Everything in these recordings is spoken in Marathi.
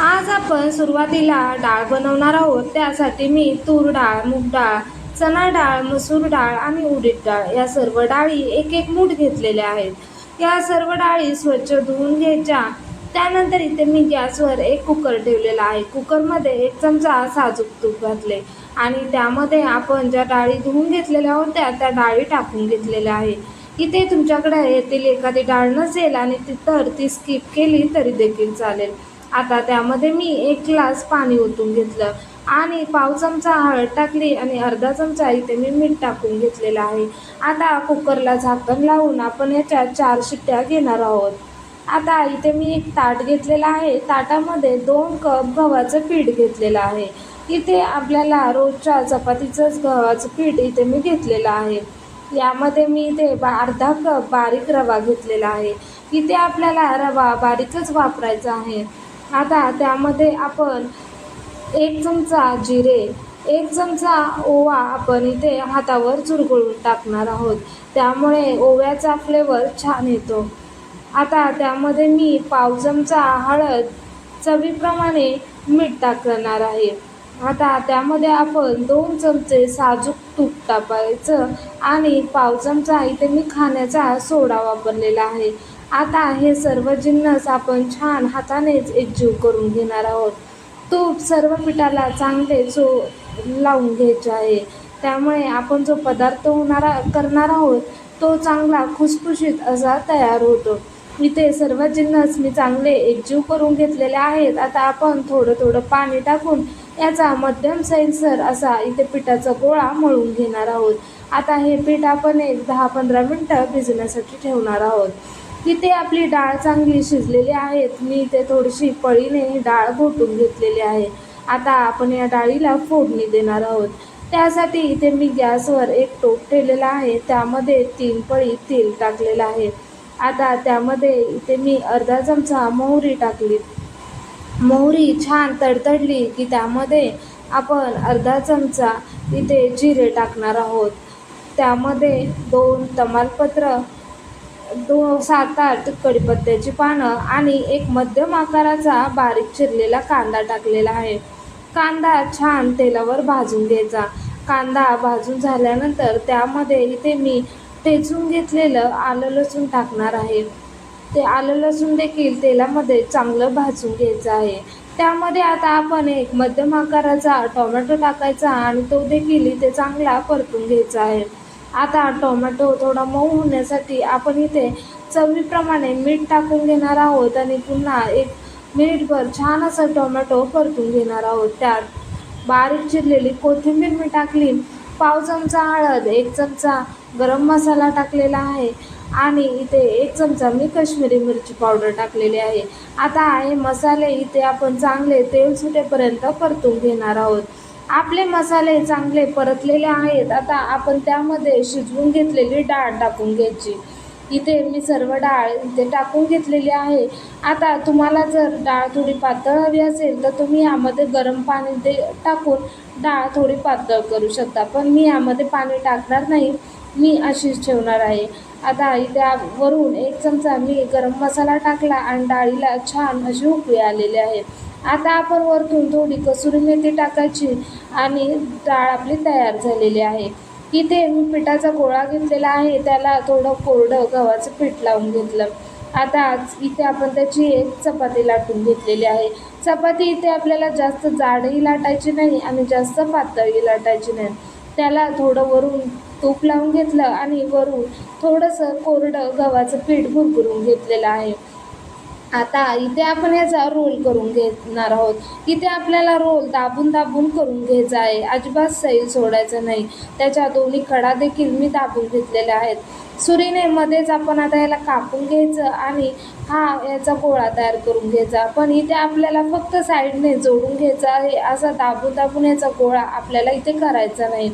आज आपण सुरुवातीला डाळ बनवणार आहोत. त्यासाठी मी तूर डाळ मूग डाळ चणा डाळ मसूर डाळ आणि उडीद डाळ या सर्व डाळी एक एक मूठ घेतलेल्या आहेत. या सर्व डाळी स्वच्छ धुवून घ्यायच्या. त्यानंतर इथे मी गॅसवर एक कुकर ठेवलेला आहे. कुकरमध्ये एक चमचा साजूक तूप घातले आणि त्यामध्ये आपण ज्या डाळी धुवून घेतलेल्या होत्या त्या डाळी टाकून घेतलेल्या आहे. इथे तुमच्याकडे येथील एखादी डाळ नसेल आणि ती तर ती स्किप केली तरी देखील चालेल. आता त्यामध्ये मी एक ग्लास पाणी ओतून घेतलं. आणि पाव चमचा हळद टाकली आणि अर्धा चमचा इथे मी मीठ टाकून घेतलेलं आहे. आता कुकरला झाकण लावून आपण याच्या चार शिट्ट्या घेणार आहोत. आता इथे मी एक ताट घेतलेला आहे. ताटामध्ये दोन कप गव्हाचं पीठ घेतलेलं आहे. इथे आपल्याला रोजच्या चपातीचंच गव्हाचं पीठ इथे मी घेतलेलं आहे. यामध्ये मी इथे बा अर्धा कप बारीक रवा घेतलेला आहे. इथे आपल्याला रवा बारीकच वापरायचा आहे. आता त्यामध्ये आपण एक चमचा जिरे एक चमचा ओवा आपण इथे हातावर चुरगळून टाकणार आहोत. त्यामुळे ओव्याचा फ्लेवर छान येतो. आता त्यामध्ये मी पाव चमचा हळद चवीप्रमाणे मीठ टाकणार आहे. आता त्यामध्ये आपण दोन चमचे साजूक तूप टाकायचं आणि पाव चमचा इथे मी खाण्याचा सोडा वापरलेला आहे. आता हे सर्व जिन्नस आपण छान हातानेच एकजीव करून घेणार आहोत. तूप सर्व पिठाला चांगले चो लावून घ्यायचे आहे. त्यामुळे आपण जो पदार्थ होणारा करणार आहोत तो चांगला खुसखुशीत असा तयार होतो. इथे सर्व जिन्नस मी चांगले एकजीव करून घेतलेले आहेत. आता आपण थोडं थोडं पाणी टाकून याचा मध्यम सैलसर असा इथे पिठाचा गोळा मळून घेणार आहोत. आता हे पीठ आपण एक दहा पंधरा मिनटं भिजण्यासाठी ठेवणार आहोत. इथे आपली डाळ चांगली शिजलेली आहेत. मी इथे थोडीशी पळीने डाळ घोटून घेतलेली आहे. आता आपण या डाळीला फोडणी देणार आहोत. त्यासाठी इथे मी गॅसवर एक टोप ठेवलेला आहे. त्यामध्ये तीन पळी तेल टाकलेलं आहे. आता त्यामध्ये इथे मी अर्धा चमचा मोहरी टाकली. मोहरी छान तडतडली की त्यामध्ये आपण अर्धा चमचा इथे जिरे टाकणार आहोत. त्यामध्ये दोन तमालपत्र दो सात आठ कढीपत्त्याची पानं आणि एक मध्यम आकाराचा बारीक चिरलेला कांदा टाकलेला आहे. कांदा छान तेलावर भाजून घ्यायचा. कांदा भाजून झाल्यानंतर त्यामध्ये इथे मी ठेचून घेतलेलं आलं लसूण टाकणार आहे. ते आलं लसूण देखील तेलामध्ये चांगलं भाजून घ्यायचं आहे. त्यामध्ये आता आपण एक मध्यम आकाराचा टोमॅटो टाकायचा आणि तो देखील इथे चांगला परतून घ्यायचा आहे. आता टोमॅटो थोडा मऊ होण्यासाठी आपण इथे चवीप्रमाणे मीठ टाकून घेणार आहोत आणि पुन्हा एक मिनिटभर छान असं टोमॅटो परतून घेणार आहोत. त्यात बारीक चिरलेली कोथिंबीर मी टाकली पाव चमचा हळद एक चमचा गरम मसाला टाकलेला आहे आणि इथे एक चमचा मी कश्मीरी मिरची पावडर टाकलेली आहे. आता हे मसाले इथे आपण चांगले तेल सुटेपर्यंत परतून घेणार आहोत. आपले मसाले चांगले परतलेले आहेत. आता आपण त्यामध्ये शिजवून घेतलेली डाळ टाकून घ्यायची. इथे मी सर्व डाळ इथे टाकून घेतलेली आहे. आता तुम्हाला जर डाळ थोडी पातळ हवी असेल तर तुम्ही यामध्ये गरम पाणी दे टाकून डाळ थोडी पातळ करू शकता. पण मी यामध्ये पाणी टाकणार नाही. मी अशीच ठेवणार आहे. आता इथे वरून एक चमचा मी गरम मसाला टाकला आणि डाळीला छान अशी उकळी आलेली आहे. आता आपण वरतून थोडी कसुरी मेथी टाकायची आणि डाळ आपली तयार झालेली आहे. इथे मी पिठाचा गोळा घेतलेला आहे त्याला थोडं कोरडं गव्हाचं पीठ लावून घेतलं. आता इथे आपण त्याची एक चपाती लाटून घेतलेली आहे. चपाती इथे आपल्याला जास्त जाडही लाटायची नाही आणि जास्त पातळही लाटायची नाही. त्याला थोडं वरून तूप लावून घेतलं आणि वरून थोडंसं कोरडं गव्हाचं पीठ भुरभुरून घेतलेलं आहे. आता इथे आपण याचा रोल करून घेणार आहोत. इथे आपल्याला रोल दाबून दाबून करून घ्यायचा आहे. अजिबात सैल सोडायचं नाही. त्याच्या दोन्ही कडा देखील मी दाबून घेतलेल्या आहेत. सुरीने मध्येच आपण आता याला कापून घ्यायचं आणि हा याचा गोळा तयार करून घ्यायचा. पण इथे आपल्याला फक्त साईडने जोडून घ्यायचा आहे. असा दाबून दाबून याचा गोळा आपल्याला इथे करायचा नाही.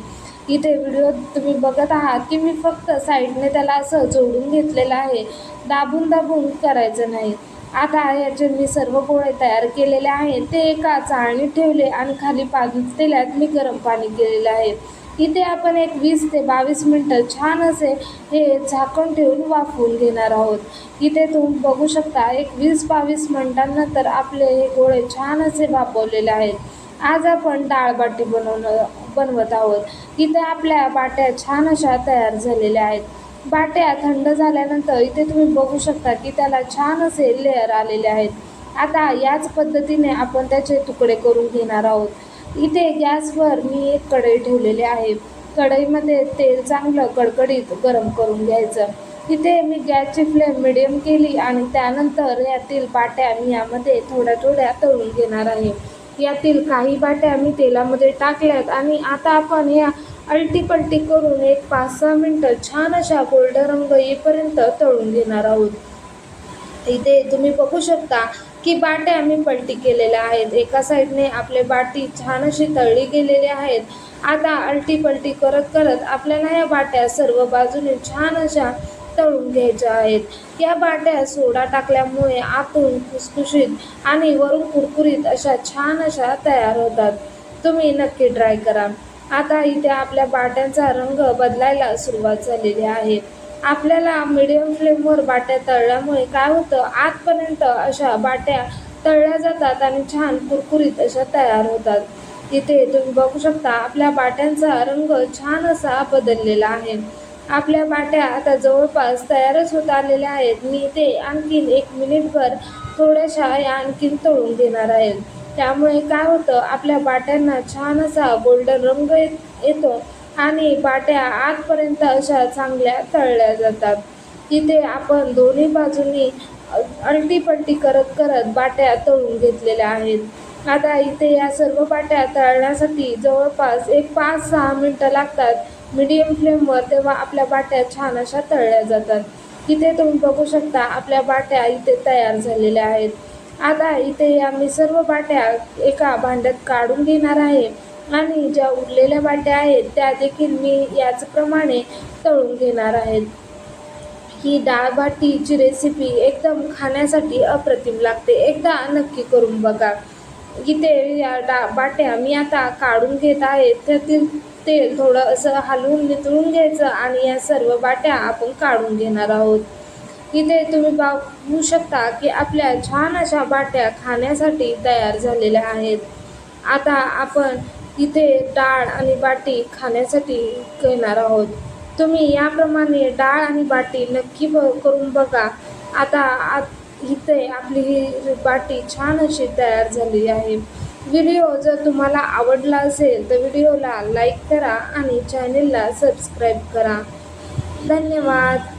इथे व्हिडिओ तुम्ही बघत आहात की मी फक्त साईडने त्याला असं जोडून घेतलेलं आहे. दाबून दाबून करायचं नाही. आता याचे मी सर्व गोळे तयार केलेले आहेत ते एका चाळणीत ठेवले आणि खाली पाच तेलात मी गरम पाणी केलेलं आहे. इथे आपण एक वीस ते बावीस मिनटं छान असे हे झाकण ठेवून वाफवून घेणार आहोत. इथे तुम्ही बघू शकता एक वीस बावीस मिनटांनंतर आपले हे गोळे छान असे वाफवलेले आहेत. आज आपण डाळ बाटी बनवणं बनवत आहोत. इथे आपल्या बाट्या छान अशा तयार झालेल्या आहेत. बाट्या थंड झाल्यानंतर इथे तुम्ही बघू शकता की त्याला छान असे लेअर आलेले आहेत. आता याच पद्धतीने आपण त्याचे तुकडे करून घेणार आहोत. इथे गॅसवर मी एक कढई ठेवलेली आहे. कढईमध्ये तेल चांगलं कडकडीत गरम करून घ्यायचं. इथे मी गॅसची फ्लेम मिडियम केली आणि त्यानंतर यातील बाट्या मी यामध्ये थोड्या थोड्या तळून घेणार आहे. यातील काही बाट्या मी तेलामध्ये टाकल्यात आणि आता आपण या अलटीपलटी करून एक पाच सहा मिनटं छान अशा गोल्डन रंग येईपर्यंत तळून घेणार आहोत. इथे तुम्ही बघू शकता की बाट्या आम्ही पलटी केलेल्या आहेत. एका साईडने आपले बाटी छान अशी तळली गेलेली आहेत. आता अलटी पलटी करत करत आपल्याला या बाट्या सर्व बाजूने छान अशा तळून घ्यायच्या आहेत. या बाट्या सोडा टाकल्यामुळे आतून खुसखुशीत आणि वरून कुरकुरीत अशा छान अशा तयार होतात. तुम्ही नक्की ट्राय करा. आता इथे आपल्या बाट्यांचा रंग बदलायला सुरुवात झालेली आहे. आपल्याला मिडियम फ्लेमवर बाट्या तळल्यामुळे काय होतं? आतपर्यंत अशा बाट्या तळल्या जातात आणि छान कुरकुरीत अशा तयार होतात. इथे तुम्ही बघू शकता आपल्या बाट्यांचा रंग छान असा बदललेला आहे. आपल्या बाट्या आता जवळपास तयारच होत आलेल्या आहेत. मी ते आणखीन एक मिनिटभर थोड्याशा या आणखीन तळून घेणार आहे. त्यामुळे काय होतं आपल्या बाट्यांना छान असा गोल्डन रंग येत- येतो आणि बाट्या आतपर्यंत अशा चांगल्या तळल्या जातात. इथे आपण दोन्ही बाजूंनी अलटीपलटी करत करत बाट्या तळून घेतलेल्या आहेत. आता इथे या सर्व बाट्या तळण्यासाठी जवळपास एक पाच सहा मिनटं लागतात. मीडियम फ्लेमवर तेव्हा आपल्या बाट्या छान अशा तळल्या जातात. इथे तुम्ही बघू शकता आपल्या बाट्या इथे तयार झालेल्या आहेत. आता इथे आम्ही सर्व बाट्या एका भांड्यात काढून घेणार आहे. आणि ज्या उरलेल्या बाट्या आहेत त्या देखील मी याचप्रमाणे तळून घेणार आहेत ही डाळ भाटीची रेसिपी एकदम खाण्यासाठी अप्रतिम लागते. एकदा नक्की करून बघा. इथे या डा बाट्या मी आता काढून घेत आहे. त्यातील तेल थोडं असं हलवून नितळून घ्यायचं आणि या सर्व बाट्या आपण काढून घेणार आहोत. इथे तुम्ही बघू शकता की आपल्या छान अशा बाट्या खाण्यासाठी तयार झालेल्या आहेत. आता आपण इथे डाळ आणि बाटी खाण्यासाठी घेणार आहोत. तुम्ही याप्रमाणे डाळ आणि बाटी नक्की ब करून बघा. आता आत इथे आपली ही बाटी छान अशी तयार झाली आहे. व्हिडिओ जर तुम्हाला आवडला असेल तर व्हिडिओला लाईक करा आणि चॅनेलला सबस्क्राईब करा. धन्यवाद.